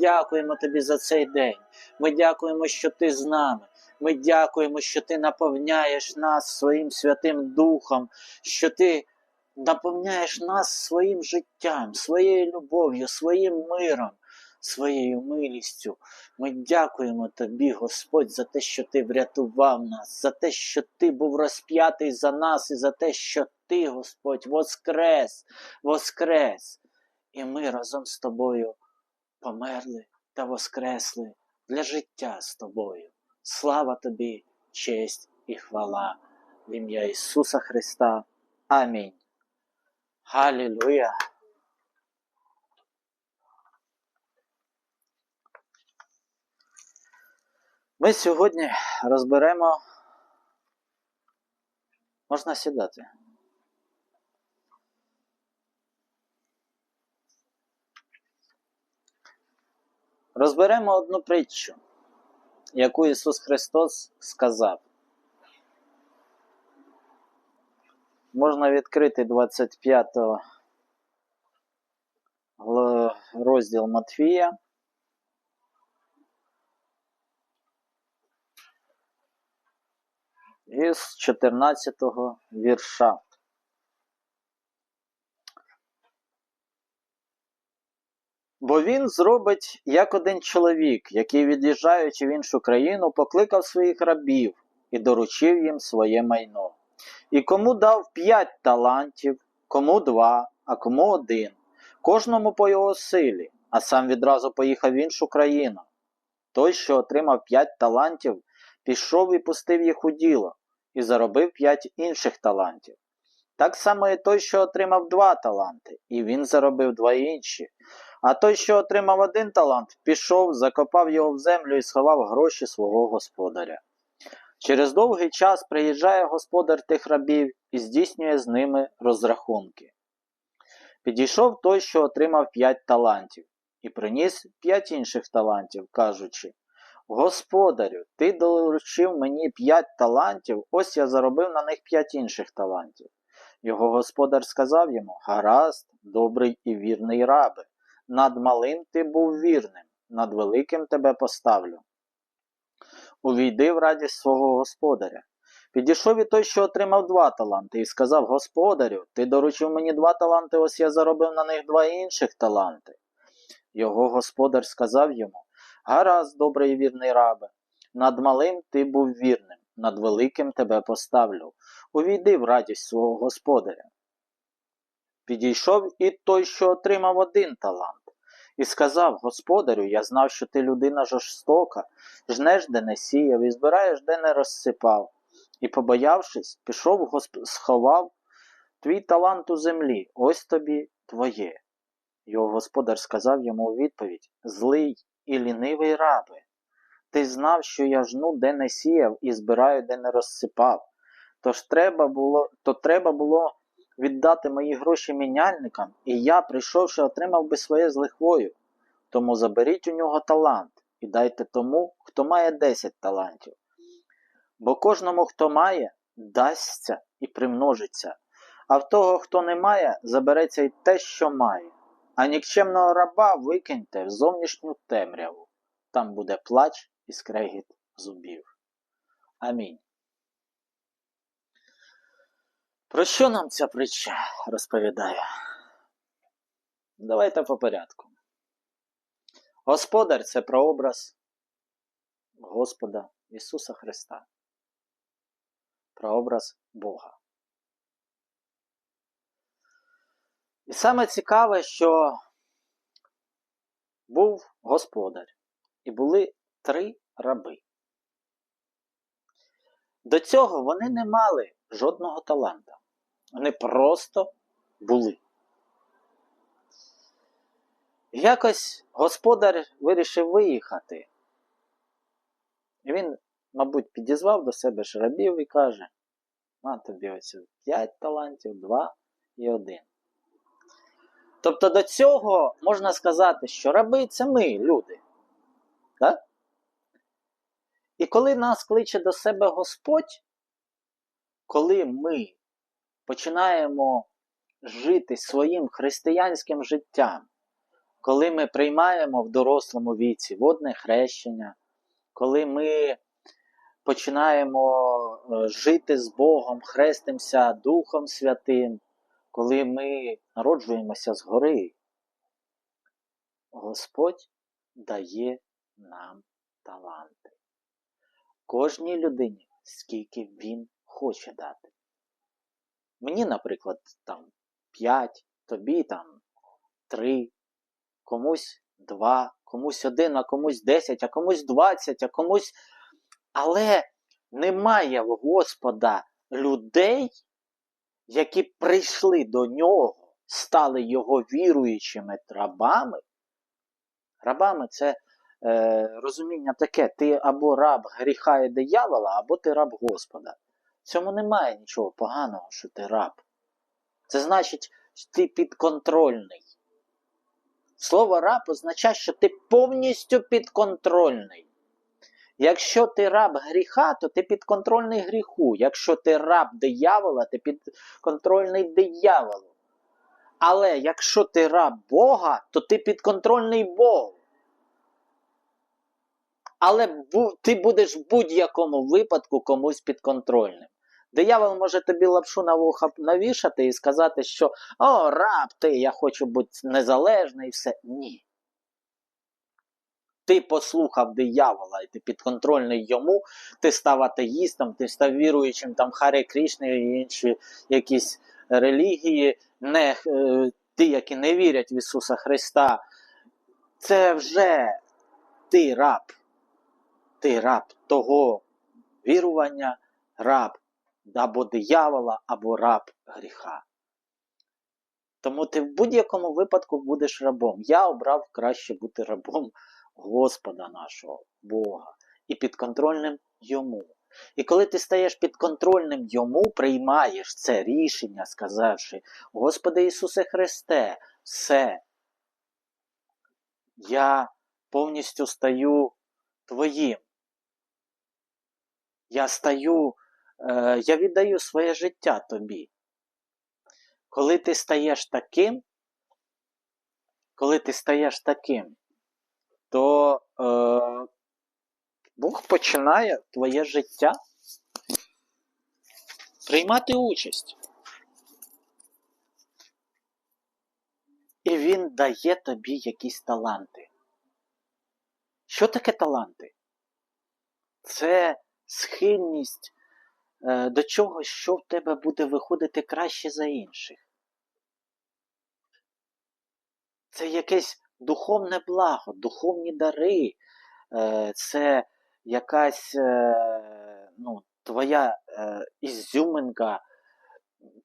дякуємо тобі за цей день. Ми дякуємо, що ти з нами. Ми дякуємо, що ти наповняєш нас своїм Святим Духом, що ти наповняєш нас своїм життям, своєю любов'ю, своїм миром, своєю милістю. Ми дякуємо тобі, Господь, за те, що ти врятував нас, за те, що ти був розп'ятий за нас, і за те, що ти, Господь, воскрес, воскрес. І ми разом з тобою померли та воскресли для життя з тобою. Слава тобі, честь і хвала в ім'я Ісуса Христа. Амінь. Халілуя. Ми сьогодні розберемо. Можна сідати. Розберемо одну притчу, яку Ісус Христос сказав. Можна відкрити 25 розділ Матфія. Із 14 вірша. Бо він зробить як один чоловік, який, від'їжджаючи в іншу країну, покликав своїх рабів і доручив їм своє майно. І кому дав п'ять талантів, кому два, а кому один, кожному по його силі, а сам відразу поїхав в іншу країну. Той, що отримав п'ять талантів, пішов і пустив їх у діло, і заробив п'ять інших талантів. Так само і той, що отримав два таланти, і він заробив два інші. А той, що отримав один талант, пішов, закопав його в землю і сховав гроші свого господаря. Через довгий час приїжджає господар тих рабів і здійснює з ними розрахунки. Підійшов той, що отримав п'ять талантів, і приніс п'ять інших талантів, кажучи: Господарю, ти доручив мені п'ять талантів, ось я заробив на них п'ять інших талантів. Його господар сказав йому: Гаразд, добрий і вірний рабе, над малим ти був вірним, над великим тебе поставлю. Увійди в радість свого господаря. Підійшов і той, що отримав два таланти, і сказав: Господарю, ти доручив мені два таланти, ось я заробив на них два інших таланти. Його господар сказав йому: Гаразд, добрий і вірний рабе, над малим ти був вірним, над великим тебе поставлю. Увійди в радість свого господаря. Підійшов і той, що отримав один талант, і сказав: Господарю, я знав, що ти людина жорстока, жнеш, де не сіяв, і збираєш, де не розсипав. І, побоявшись, пішов, госп... сховав твій талант у землі, ось тобі твоє. Його господар сказав йому у відповідь: Злий і лінивий рабе, ти знав, що я жну, де не сіяв, і збираю, де не розсипав. Тож треба було, то треба було віддати мої гроші міняльникам, і я, прийшовши, отримав би своє з лихвою. Тому заберіть у нього талант і дайте тому, хто має 10 талантів. Бо кожному, хто має, дасться і примножиться, а в того, хто не має, забереться й те, що має. А нікчемного раба викиньте в зовнішню темряву. Там буде плач і скрегіт зубів. Амінь. Про що нам ця притча розповідає? Давайте по порядку. Господар це прообраз Господа Ісуса Христа. Прообраз Бога. І саме цікаве, що був господар, і були три раби. До цього вони не мали жодного таланта. Вони просто були. Якось господар вирішив виїхати. І він, мабуть, підізвав до себе ж рабів і каже: на тобі ось 5 талантів, 2 і 1. Тобто до цього можна сказати, що раби це ми, люди. Так? І коли нас кличе до себе Господь, коли ми починаємо жити своїм християнським життям, коли ми приймаємо в дорослому віці водне хрещення, коли ми починаємо е, жити з Богом, хрестимося Духом Святим, коли ми народжуємося згори, Господь дає нам таланти. Кожній людині, скільки він хоче дати. Мені, наприклад, там 5, тобі там 3, комусь 2, комусь 1, а комусь 10, а комусь 20, а комусь. Але немає в Господа людей, які прийшли до нього, стали його віруючими рабами. Рабами це е, розуміння таке: ти або раб гріха і диявола, або ти раб Господа. Цьому немає нічого поганого, що ти раб. Це значить, що ти підконтрольний. Слово раб означає, що ти повністю підконтрольний. Якщо ти раб гріха, то ти підконтрольний гріху. Якщо ти раб диявола, ти підконтрольний дияволу. Але якщо ти раб Бога, то ти підконтрольний Богу. Але ти будеш в будь-якому випадку комусь підконтрольним. Диявол може тобі лапшу на вуха навішати і сказати, що о, раб ти, я хочу бути незалежний і все. Ні. Ти послухав диявола, і ти підконтрольний йому, ти став атеїстом, ти став віруючим там Харі Крішни і інші якісь релігії, не, е, ті, які не вірять в Ісуса Христа. Це вже ти раб. Ти раб того вірування, раб або диявола, або раб гріха. Тому ти в будь-якому випадку будеш рабом. Я обрав краще бути рабом Господа нашого, Бога, і підконтрольним йому. І коли ти стаєш підконтрольним йому, приймаєш це рішення, сказавши, Господи Ісусе Христе, все, я повністю стаю Твоїм. Я стаю, я віддаю своє життя тобі. Коли ти стаєш таким, коли ти стаєш таким, то е, Бог починає твоє життя приймати участь. І Він дає тобі якісь таланти. Що таке таланти? Це схильність е, до чого, що в тебе буде виходити краще за інших. Це якесь духовне благо, духовні дари, е, це якась е, ну, твоя е, ізюминка,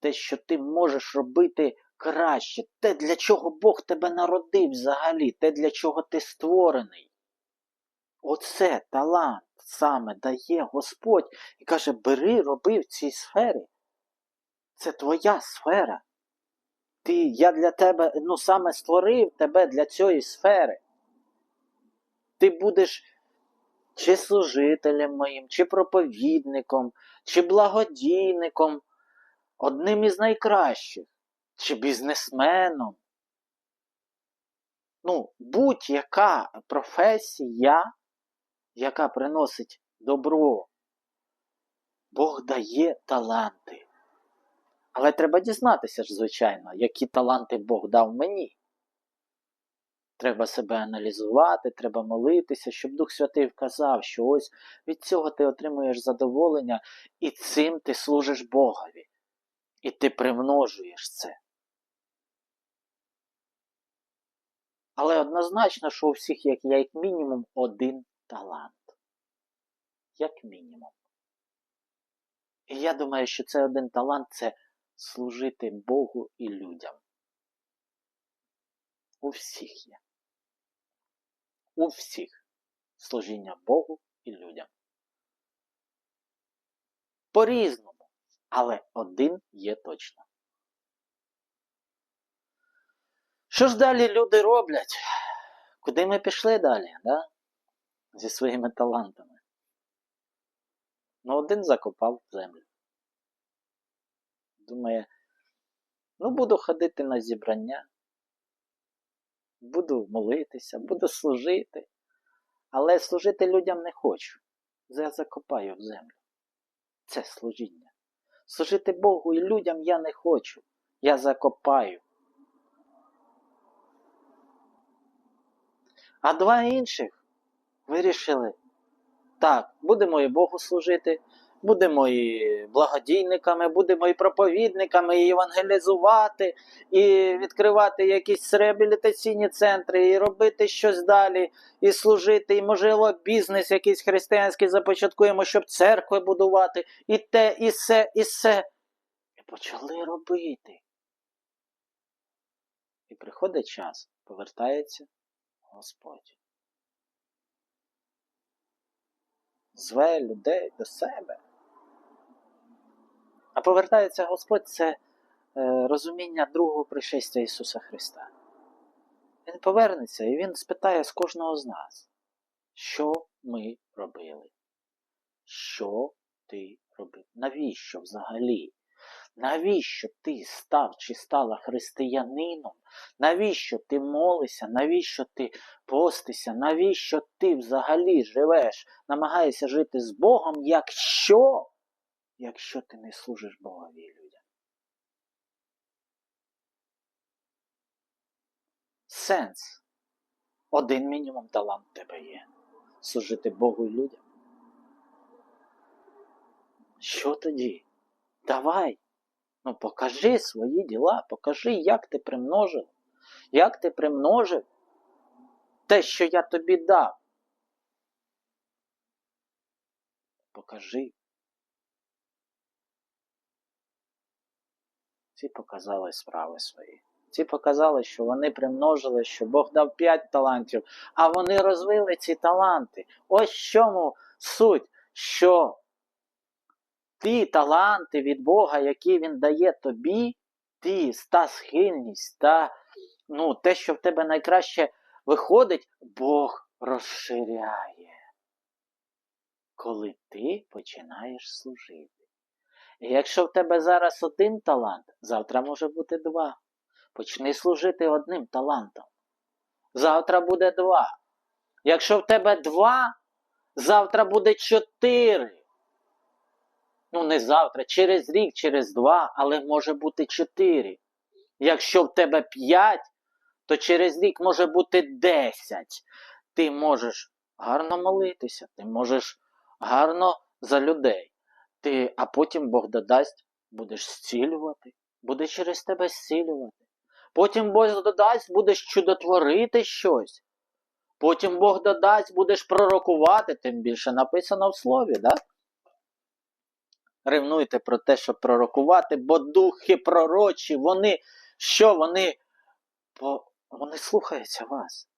те, що ти можеш робити краще, те, для чого Бог тебе народив взагалі, те, для чого ти створений. Оце талант саме дає Господь і каже: бери, роби в цій сфері. Це твоя сфера. Ти, Я для тебе ну, саме створив тебе для цієї сфери. Ти будеш чи служителем моїм, чи проповідником, чи благодійником, одним із найкращих, чи бізнесменом. Ну, будь-яка професія, яка приносить добро, Бог дає таланти. Але треба дізнатися ж, звичайно, які таланти Бог дав мені. Треба себе аналізувати, треба молитися, щоб Дух Святий вказав, що ось від цього ти отримуєш задоволення, і цим ти служиш Богові. І ти примножуєш це. Але однозначно, що у всіх є як мінімум один талант. Як мінімум. І я думаю, що це один талант це служити Богу і людям. У всіх є. У всіх служіння Богу і людям. По-різному, але один є точно. Що ж далі люди роблять? Куди ми пішли далі, да? Зі своїми талантами? Ну, один закопав землю. Думає, ну буду ходити на зібрання. буду молитися, буду служити. Але служити людям не хочу. Я закопаю в землю. Це служіння. Служити Богу і людям я не хочу. Я закопаю. А два інших вирішили, так, будемо і Богу служити, будемо і благодійниками, будемо і проповідниками, і евангелізувати, і відкривати якісь реабілітаційні центри, і робити щось далі, і служити, і, можливо, бізнес якийсь християнський започаткуємо, щоб церкви будувати, і те, і все, і все. І почали робити. І приходить час, повертається Господь. Зве людей до себе. А повертається Господь це е, розуміння другого пришестя Ісуса Христа. Він повернеться і Він спитає з кожного з нас, що ми робили? Що ти робив? Навіщо взагалі? Навіщо ти став чи стала християнином? Навіщо ти молишся? Навіщо ти постишся? Навіщо ти взагалі живеш, намагаєшся жити з Богом, якщо, якщо ти не служиш Богові людям? Сенс. Один мінімум талант в тебе є. Служити Богу і людям. Що тоді? Давай. Ну, покажи свої діла, покажи, як ти примножив. Як ти примножив те, що я тобі дав. Покажи. Ці показали справи свої. Ці показали, що вони примножили, що Бог дав п'ять талантів, а вони розвили ці таланти. Ось чому суть, що ті таланти від Бога, які Він дає тобі, ті, та схильність, та ну, те, що в тебе найкраще виходить, Бог розширяє. Коли ти починаєш служити. І якщо в тебе зараз один талант, завтра може бути два. Почни служити одним талантом. Завтра буде два. Якщо в тебе два, завтра буде чотири. Ну, не завтра, через рік, через два, але може бути чотири. Якщо в тебе п'ять, то через рік може бути десять. Ти можеш гарно молитися, ти можеш гарно за людей. Ти, А потім Бог додасть, будеш зцілювати, буде через тебе зцілювати. Потім Бог додасть, будеш чудотворити щось. Потім Бог додасть, будеш пророкувати, тим більше написано в слові, да? Ревнуйте про те, щоб пророкувати, бо духи пророчі, вони що? Вони бо вони слухаються вас.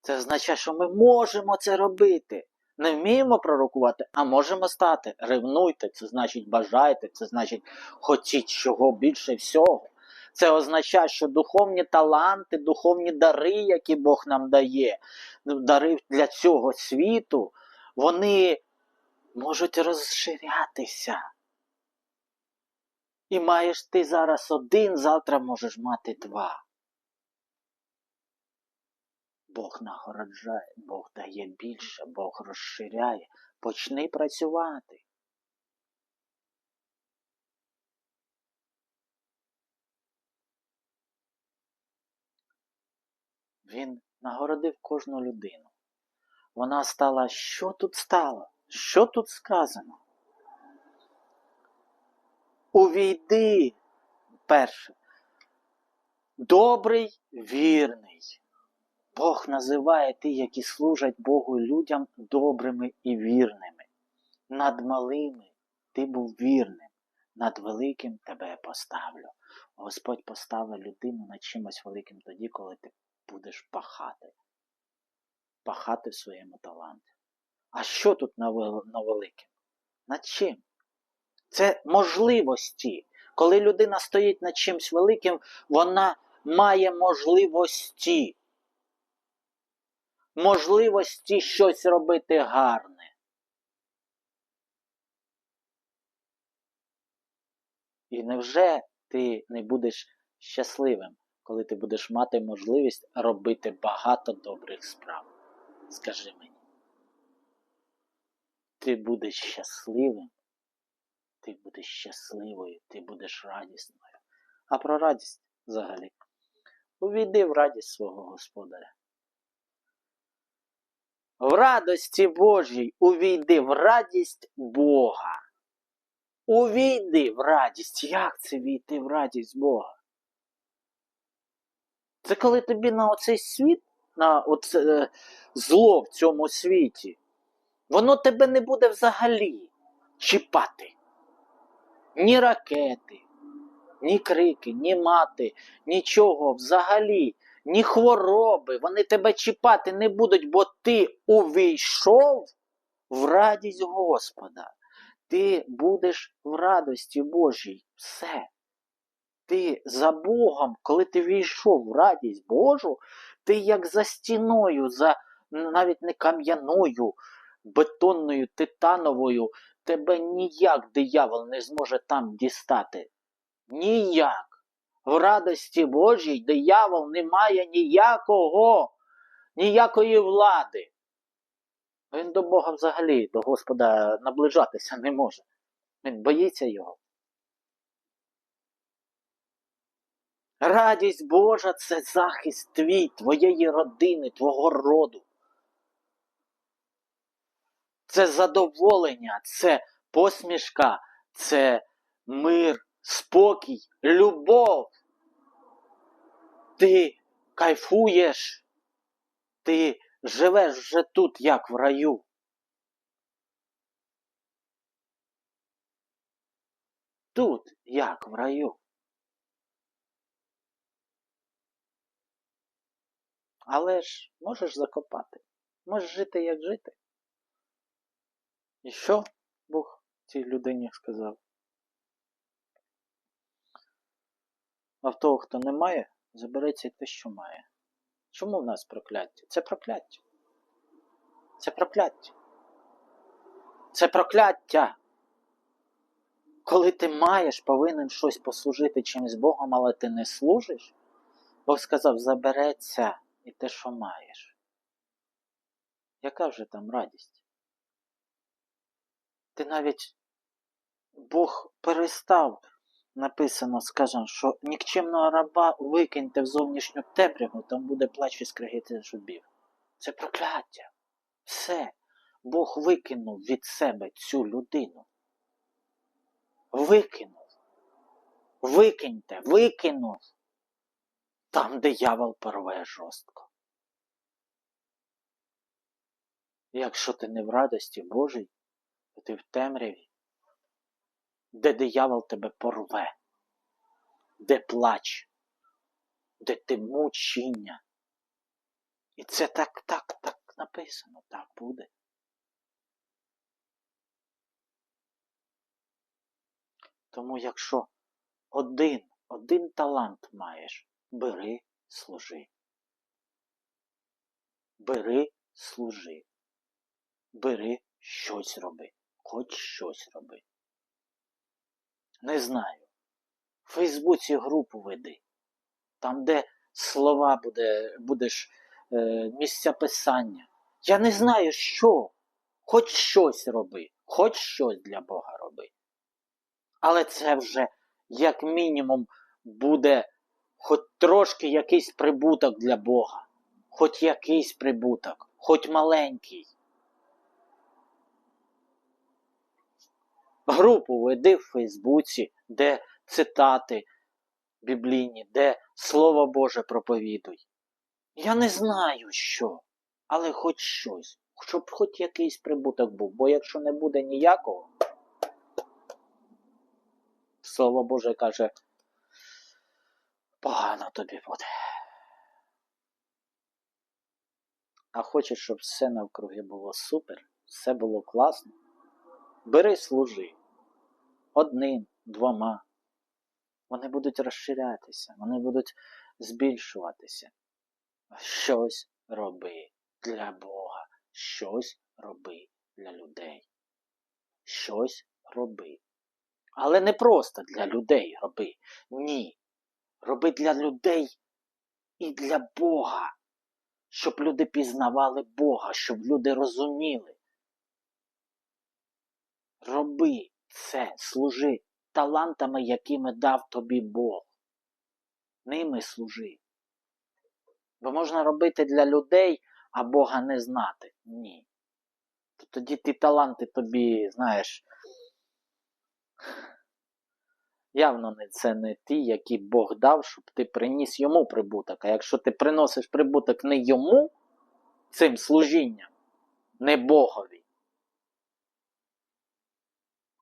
Це означає, що ми можемо це робити. Не вміємо пророкувати, а можемо стати. Ревнуйте, це значить бажайте, це значить хотіть чого більше всього. Це означає, що духовні таланти, духовні дари, які Бог нам дає, дари для цього світу, вони можуть розширятися. І маєш ти зараз один, завтра можеш мати два. Бог нагороджає, Бог дає більше, Бог розширяє. Почни працювати. Він нагородив кожну людину. Вона стала, що тут стало? Що тут сказано? Увійди перше. Добрий, вірний. Бог називає ті, які служать Богу людям добрими і вірними. Над малими ти був вірним, над великим тебе поставлю. Господь поставив людину над чимось великим тоді, коли ти будеш пахати. Пахати в своєму таланті. А що тут на великим? Над чим? Це можливості. Коли людина стоїть над чимось великим, вона має можливості. Можливості щось робити гарне. І невже ти не будеш щасливим, коли ти будеш мати можливість робити багато добрих справ. Скажи мені. Ти будеш щасливим, ти будеш щасливою, ти будеш радісною. А про радість взагалі. Увійди в радість свого Господаря. В радості Божій увійди в радість Бога. Увійди в радість. Як це війти в радість Бога? Це коли тобі на оцей світ, на оце е, зло в цьому світі, воно тебе не буде взагалі чіпати. Ні ракети, ні крики, ні мати, нічого взагалі, ні хвороби. Вони тебе чіпати не будуть, бо ти увійшов в радість Господа. Ти будеш в радості Божій. Все. Ти за Богом, коли ти війшов в радість Божу, ти як за стіною, за навіть не кам'яною, бетонною, титановою, тебе ніяк диявол не зможе там дістати. Ніяк. В радості Божій диявол не має ніякого, ніякої влади. Він до Бога взагалі, до Господа наближатися не може. Він боїться його. Радість Божа це захист твій, твоєї родини, твого роду. Це задоволення, це посмішка, це мир, спокій, любов. Ти кайфуєш, ти живеш вже тут, як в раю. Тут, як в раю. Але ж можеш закопати, можеш жити, як жити. І що Бог цій людині сказав? А в того, хто не має, забереться те, що має. Чому в нас прокляття? Це прокляття. Це прокляття. Це прокляття. Коли ти маєш, повинен щось послужити чимось Богом, але ти не служиш, Бог сказав, забереться і те, що маєш. Яка вже там радість? Ти навіть Бог перестав, написано, скажемо, що нікчемного раба викиньте в зовнішню темряву, там буде плач і скригити зубів. Це прокляття. Все. Бог викинув від себе цю людину. Викинув. Викиньте, викинув. Там диявол порве жорстко. Якщо ти не в радості Божій, ти в темряві, де диявол тебе порве, де плач, де ти мучіння. І це так, так, так написано, так буде. Тому якщо один, один талант маєш, бери, служи. Бери, служи. Бери щось роби. Хоч щось роби. Не знаю. В Фейсбуці групу веди. Там, де слова буде, будеш е, місця писання. Я не знаю, що. Хоч щось роби, хоч щось для Бога роби. Але це вже, як мінімум, буде хоч трошки якийсь прибуток для Бога. Хоч якийсь прибуток, хоч маленький. Групу веди в Фейсбуці, де цитати біблійні, де Слово Боже проповідуй. Я не знаю що, але хоч щось, щоб хоч якийсь прибуток був, бо якщо не буде ніякого, Слово Боже каже, погано тобі буде. А хочеш, щоб все навкруги було супер, все було класно, бери служи одним, двома. Вони будуть розширятися, вони будуть збільшуватися. Щось роби для Бога, щось роби для людей. Щось роби. Але не просто для людей роби. Ні. Роби для людей і для Бога, щоб люди пізнавали Бога, щоб люди розуміли. Роби це, служи талантами, якими дав тобі Бог. Ними служи. Бо можна робити для людей, а Бога не знати. Ні. То тоді ті таланти тобі, знаєш, явно це не ті, які Бог дав, щоб ти приніс йому прибуток. А якщо ти приносиш прибуток не йому цим служінням, не Богові,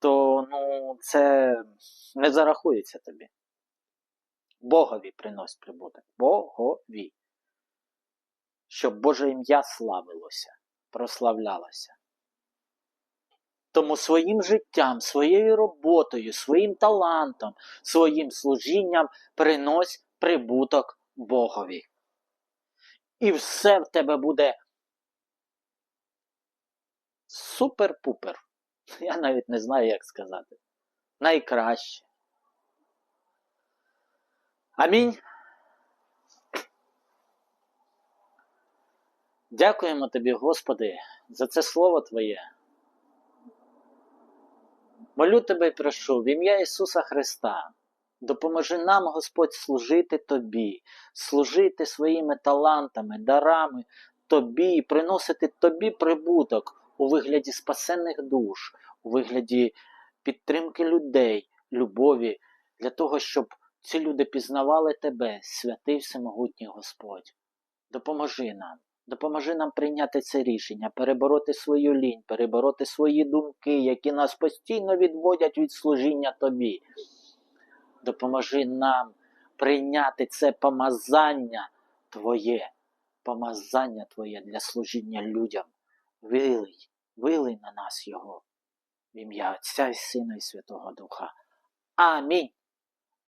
то ну, це не зарахується тобі. Богові принось прибуток. Богові. Щоб Боже ім'я славилося, прославлялося. Тому своїм життям, своєю роботою, своїм талантом, своїм служінням принось прибуток Богові. І все в тебе буде супер-пупер. Я навіть не знаю, як сказати. Найкраще. Амінь. Дякуємо тобі, Господи, за це слово Твоє. Молю тебе і прошу в ім'я Ісуса Христа. Допоможи нам, Господь, служити Тобі, служити своїми талантами, дарами Тобі, приносити Тобі прибуток у вигляді спасенних душ, у вигляді підтримки людей, любові, для того, щоб ці люди пізнавали Тебе, святий всемогутній Господь. Допоможи нам. Допоможи нам прийняти це рішення, перебороти свою лінь, перебороти свої думки, які нас постійно відводять від служіння Тобі. Допоможи нам прийняти це помазання Твоє, помазання Твоє для служіння людям. Вилий, вилий на нас Його в ім'я Отця і Сина і Святого Духа. Амінь.